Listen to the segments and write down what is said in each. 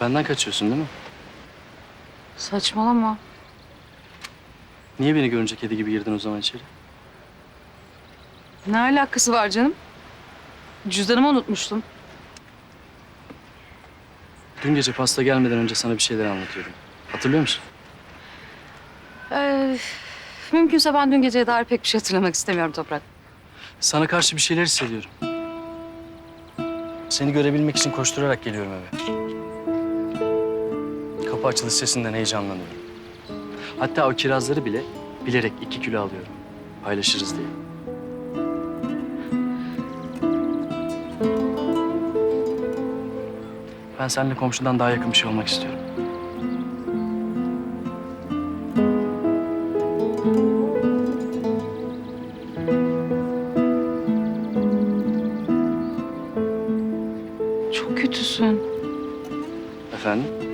Benden kaçıyorsun değil mi? Saçmalama. Niye beni görünce kedi gibi girdin o zaman içeri? Ne alakası var canım? Cüzdanımı unutmuştum. Dün gece pasta gelmeden önce sana bir şeyler anlatıyordum. Hatırlıyor musun? Ee, mümkünse ben dün geceye dair pek bir şey hatırlamak istemiyorum Toprak. Sana karşı bir şeyler hissediyorum. Seni görebilmek için koşturarak geliyorum eve. Kapı açılış sesinden heyecanlanıyorum. Hatta o kirazları bile bilerek iki kilo alıyorum. Paylaşırız diye. Ben seninle komşudan daha yakın bir şey olmak istiyorum. Çok kötüsün. Efendim?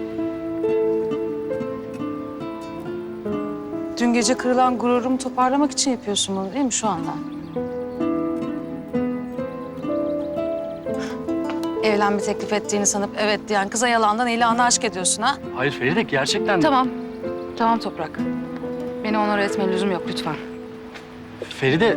Dün gece kırılan gururumu toparlamak için yapıyorsun bunu değil mi şu anda? Evlenme teklif ettiğini sanıp evet diyen kıza yalandan ilanı aşk ediyorsun ha? Hayır Feride gerçekten... Tamam. Tamam Toprak. Beni onore etmeye lüzum yok lütfen. Feride